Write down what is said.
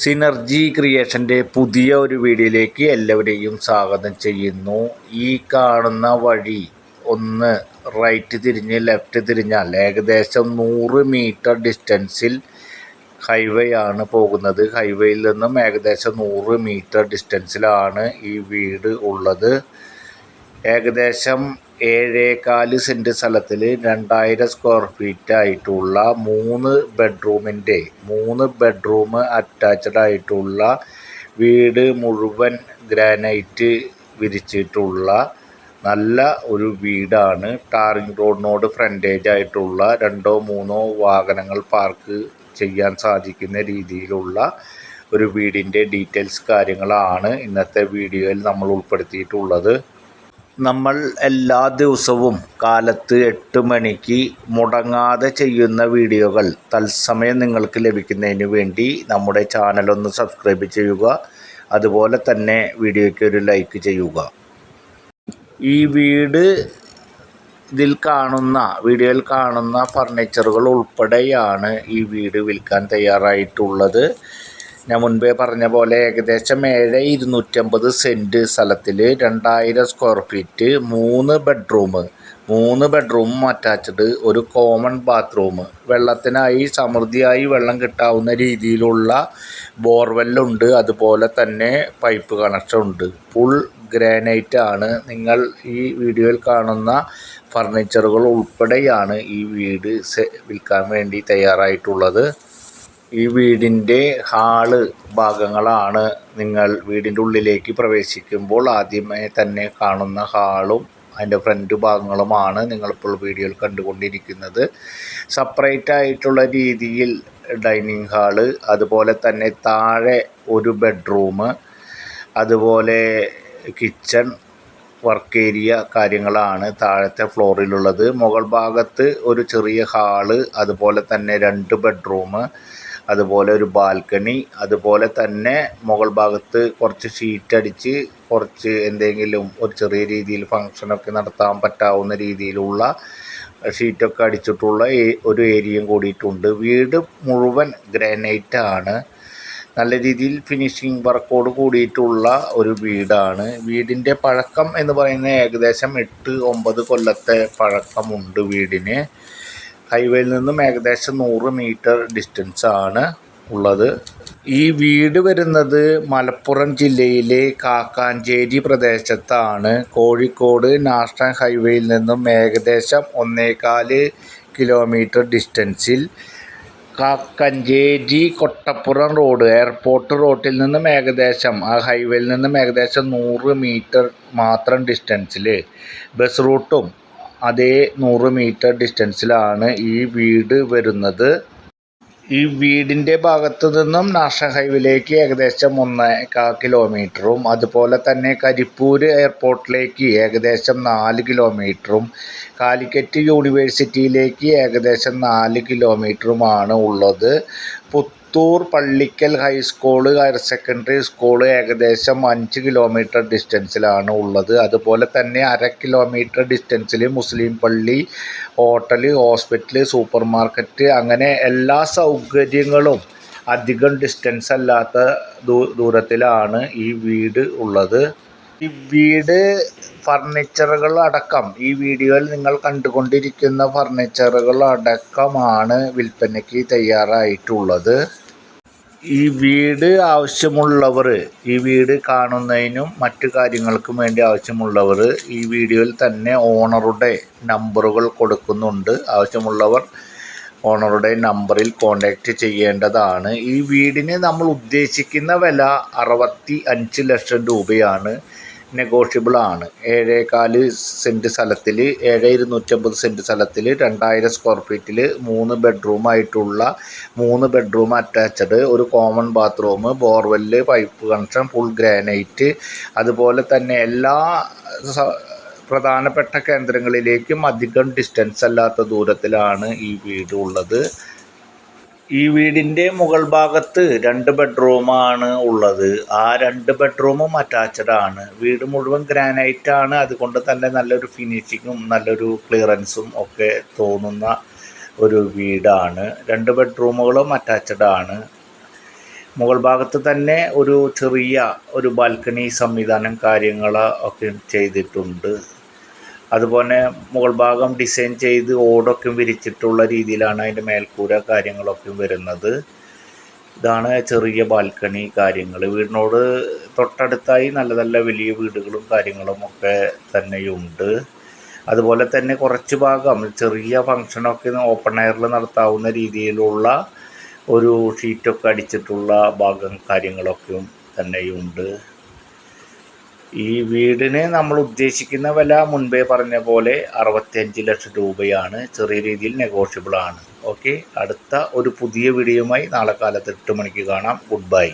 Synergy ക്രിയേഷന്റെ പുതിയ ഒരു വീഡിയോയിലേക്ക് എല്ലാവരെയും സ്വാഗതം ചെയ്യുന്നു. ഈ കാണുന്ന വഴി ഒന്ന് റൈറ്റ് തിരിഞ്ഞ് ലെഫ്റ്റ് തിരിഞ്ഞാൽ ഏകദേശം നൂറ് മീറ്റർ ഡിസ്റ്റൻസിൽ ഹൈവേ ആണ് പോകുന്നത്. ഹൈവേയിൽ നിന്നും ഏകദേശം നൂറ് മീറ്റർ ഡിസ്റ്റൻസിലാണ് ഈ വീട് ഉള്ളത്. ഏകദേശം ഏഴേകാൽ സെന്റ് സ്ഥലത്തിൽ രണ്ടായിരം സ്ക്വയർ ഫീറ്റ് ആയിട്ടുള്ള മൂന്ന് ബെഡ്റൂമിന്റെ മൂന്ന് ബെഡ്റൂം അറ്റാച്ച്ഡ് ആയിട്ടുള്ള വീട് മുഴുവൻ ഗ്രാനൈറ്റ് വിരിച്ചിട്ടുള്ള നല്ല ഒരു വീടാണ്. ടാറിങ് റോഡിനോട് ഫ്രണ്ടേജ് ആയിട്ടുള്ള രണ്ടോ മൂന്നോ വാഹനങ്ങൾ പാർക്ക് ചെയ്യാൻ സാധിക്കുന്ന രീതിയിലുള്ള ഒരു വീടിന്റെ ഡീറ്റെയിൽസ് കാര്യങ്ങളാണ് ഇന്നത്തെ വീഡിയോയിൽ നമ്മൾ ഉൾപ്പെടുത്തിയിട്ടുള്ളത്. നമ്മൾ എല്ലാ ദിവസവും കാലത്ത് എട്ട് മണിക്ക് മുടങ്ങാതെ ചെയ്യുന്ന വീഡിയോകൾ തത്സമയം നിങ്ങൾക്ക് ലഭിക്കുന്നതിന് വേണ്ടി നമ്മുടെ ചാനലൊന്ന് സബ്സ്ക്രൈബ് ചെയ്യുക. അതുപോലെ തന്നെ വീഡിയോയ്ക്ക് ഒരു ലൈക്ക് ചെയ്യുക. ഈ വീട് ഇതിൽ കാണുന്ന വീഡിയോയിൽ കാണുന്ന ഫർണിച്ചറുകൾ ഉൾപ്പെടെയാണ് ഈ വീട് വിൽക്കാൻ തയ്യാറായിട്ടുള്ളത്. ഞാൻ മുൻപേ പറഞ്ഞ പോലെ ഏകദേശം ഏഴ് ഇരുന്നൂറ്റമ്പത് സെന്റ് സ്ഥലത്തിൽ രണ്ടായിരം സ്ക്വയർ ഫീറ്റ് മൂന്ന് ബെഡ്റൂം മൂന്ന് ബെഡ്റൂമും അറ്റാച്ച്ഡ് ഒരു കോമൺ ബാത്റൂം വെള്ളത്തിനായി സമൃദ്ധിയായി വെള്ളം കിട്ടാവുന്ന രീതിയിലുള്ള ബോർവെല്ലുണ്ട് അതുപോലെ തന്നെ പൈപ്പ് കണക്ഷൻ ഉണ്ട്. ഫുൾ ഗ്രാനൈറ്റ് ആണ്. നിങ്ങൾ ഈ വീഡിയോയിൽ കാണുന്ന ഫർണിച്ചറുകൾ ഉൾപ്പെടെയാണ് ഈ വീട് വിൽക്കാൻ വേണ്ടി തയ്യാറായിട്ടുള്ളത്. ഈ വീടിന്റെ ഹാൾ ഭാഗങ്ങളാണ് നിങ്ങൾ വീടിന്റെ ഉള്ളിലേക്ക് പ്രവേശിക്കുമ്പോൾ ആദ്യമേ തന്നെ കാണുന്ന ഹാളും അതിന്റെ ഫ്രണ്ട് ഭാഗങ്ങളുമാണ് നിങ്ങളിപ്പോൾ വീഡിയോയിൽ കണ്ടുകൊണ്ടിരിക്കുന്നത്. സെപ്പറേറ്റ് ആയിട്ടുള്ള രീതിയിൽ ഡൈനിങ് ഹാൾ അതുപോലെ തന്നെ താഴെ ഒരു ബെഡ്റൂം അതുപോലെ കിച്ചൺ വർക്ക് ഏരിയ കാര്യങ്ങളാണ് താഴത്തെ ഫ്ലോറിലുള്ളത്. മുകൾ ഭാഗത്ത് ഒരു ചെറിയ ഹാൾ അതുപോലെ തന്നെ രണ്ട് ബെഡ്റൂം അതുപോലെ ഒരു ബാൽക്കണി അതുപോലെ തന്നെ മുകൾ ഭാഗത്ത് കുറച്ച് ഷീറ്റ് അടിച്ച് കുറച്ച് എന്തെങ്കിലും ഒരു ചെറിയ രീതിയിൽ ഫങ്ഷനൊക്കെ നടത്താൻ പറ്റാവുന്ന രീതിയിലുള്ള ഷീറ്റൊക്കെ അടിച്ചിട്ടുള്ള ഒരു ഏരിയയും കൂടിയിട്ടുണ്ട്. വീട് മുഴുവൻ ഗ്രാനൈറ്റ് ആണ്. നല്ല രീതിയിൽ ഫിനിഷിംഗ് വർക്കോട് കൂടിയിട്ടുള്ള ഒരു വീടാണ്. വീടിന്റെ പഴക്കം എന്ന് പറയുന്നത് ഏകദേശം എട്ട് ഒമ്പത് കൊല്ലത്തെ പഴക്കമുണ്ട് വീടിന്. ഹൈവേയിൽ നിന്നും ഏകദേശം നൂറ് മീറ്റർ ഡിസ്റ്റൻസ് ആണ് ഉള്ളത്. ഈ വീട് വരുന്നത് മലപ്പുറം ജില്ലയിലെ കാക്കാഞ്ചേരി പ്രദേശത്താണ്. കോഴിക്കോട് നാഷണൽ ഹൈവേയിൽ നിന്നും ഏകദേശം ഒന്നേകാൽ കിലോമീറ്റർ ഡിസ്റ്റൻസിൽ കാക്കഞ്ചേരി കൊട്ടപ്പുറം റോഡ് എയർപോർട്ട് റോഡിൽ നിന്നും ഏകദേശം ആ ഹൈവേയിൽ നിന്നും ഏകദേശം നൂറ് മീറ്റർ മാത്രം ഡിസ്റ്റൻസിൽ ബസ് റൂട്ടും അതേ നൂറ് മീറ്റർ ഡിസ്റ്റൻസിലാണ് ഈ വീട് വരുന്നത്. ഈ വീടിന്റെ ഭാഗത്തു നിന്നും നാഷണൽ ഹൈവേയിലേക്ക് ഏകദേശം ഒന്നേകാൽ കിലോമീറ്ററും അതുപോലെ തന്നെ കരിപ്പൂർ എയർപോർട്ടിലേക്ക് ഏകദേശം നാല് കിലോമീറ്ററും കാലിക്കറ്റ് യൂണിവേഴ്സിറ്റിയിലേക്ക് ഏകദേശം നാല് കിലോമീറ്ററുമാണ് ഉള്ളത്. Puthur Pallikkal high school higher secondary school ഏകദേശം അഞ്ച് കിലോമീറ്റർ ഡിസ്റ്റൻസിലാണ് ഉള്ളത്. അതുപോലെ തന്നെ അര കിലോമീറ്റർ ഡിസ്റ്റൻസിൽ മുസ്ലിം പള്ളി ഹോട്ടൽ ഹോസ്പിറ്റൽ സൂപ്പർ മാർക്കറ്റ് അങ്ങനെ എല്ലാ സൗകര്യങ്ങളും അധികം ഡിസ്റ്റൻസ് അല്ലാത്ത ദൂരത്തിലാണ് ഈ വീട് ഉള്ളത്. ഈ വീട് ഫർണിച്ചറുകൾ അടക്കം ഈ വീഡിയോയിൽ നിങ്ങൾ കണ്ടുകൊണ്ടിരിക്കുന്ന ഫർണിച്ചറുകൾ അടക്കമാണ് വിൽപ്പനയ്ക്ക് തയ്യാറായിട്ടുള്ളത്. ഈ വീട് ആവശ്യമുള്ളവർ ഈ വീട് കാണുന്നതിനും മറ്റു കാര്യങ്ങൾക്കും വേണ്ടി ആവശ്യമുള്ളവർ ഈ വീഡിയോയിൽ തന്നെ ഓണറുടെ നമ്പറുകൾ കൊടുക്കുന്നുണ്ട്. ആവശ്യമുള്ളവർ ഓണറുടെ നമ്പറിൽ കോൺടാക്റ്റ് ചെയ്യേണ്ടതാണ്. ഈ വീടിന് നമ്മൾ ഉദ്ദേശിക്കുന്ന വില അറുപത്തി അഞ്ച് ലക്ഷം രൂപയാണ്. നെഗോഷ്യബിൾ ആണ്. ഏഴേകാൽ സെന്റ് സ്ഥലത്തിൽ ഏഴ് ഇരുന്നൂറ്റമ്പത് സെന്റ് സ്ഥലത്തിൽ രണ്ടായിരം സ്ക്വയർ ഫീറ്റിൽ മൂന്ന് ബെഡ്റൂം ആയിട്ടുള്ള മൂന്ന് ബെഡ്റൂം അറ്റാച്ച്ഡ് ഒരു common bathroom borewell pipe connection full granite അതുപോലെ തന്നെ എല്ലാ പ്രധാനപ്പെട്ട കേന്ദ്രങ്ങളിലേക്കും അധികം ഡിസ്റ്റൻസ് അല്ലാത്ത ദൂരത്തിലാണ് ഈ വീട് ഉള്ളത് ഈ വീടിന്റെ മുകൾ ഭാഗത്ത് രണ്ട് ബെഡ്റൂമാണ് ഉള്ളത്. ആ രണ്ട് ബെഡ്റൂമും അറ്റാച്ച്ഡ് ആണ്. വീട് മുഴുവൻ ഗ്രാനൈറ്റ് ആണ്. അതുകൊണ്ട് തന്നെ നല്ലൊരു ഫിനിഷിങ്ങും നല്ലൊരു ക്ലിയറൻസും ഒക്കെ തോന്നുന്ന ഒരു വീടാണ്. രണ്ട് ബെഡ്റൂമുകളും അറ്റാച്ച്ഡ് ആണ്. മുകൾ ഭാഗത്ത് തന്നെ ഒരു ചെറിയ ഒരു ബാൽക്കണി സംവിധാനം കാര്യങ്ങൾ ഒക്കെ ചെയ്തിട്ടുണ്ട്. അതുപോലെ മുകൾ ഭാഗം ഡിസൈൻ ചെയ്ത് ഓടൊക്കെ വിരിച്ചിട്ടുള്ള രീതിയിലാണ് അതിന്റെ മേൽക്കൂര കാര്യങ്ങളൊക്കെ വരുന്നത്. ഇതാണ് ചെറിയ ബാൽക്കണി കാര്യങ്ങൾ വീടിനോട് തൊട്ടടുത്തായി നല്ല നല്ല വലിയ വീടുകളും കാര്യങ്ങളും ഒക്കെ തന്നെയുണ്ട്. അതുപോലെ തന്നെ കുറച്ച് ഭാഗം ചെറിയ ഫങ്ഷനൊക്കെ ഓപ്പൺ എയറിൽ നടത്താവുന്ന രീതിയിലുള്ള ഒരു ഷീറ്റൊക്കെ അടിച്ചിട്ടുള്ള ഭാഗം കാര്യങ്ങളൊക്കെയും തന്നെയുണ്ട്. ഈ വീടിന് നമ്മൾ ഉദ്ദേശിക്കുന്ന വില മുൻപേ പറഞ്ഞ പോലെ അറുപത്തിയഞ്ച് ലക്ഷം രൂപയാണ്. ചെറിയ രീതിയിൽ നെഗോഷ്യബിൾ ആണ്. ഓക്കെ അടുത്ത ഒരു പുതിയ വീഡിയോയുമായി നാളെ കാലത്ത് എട്ട് മണിക്ക് കാണാം. Good bye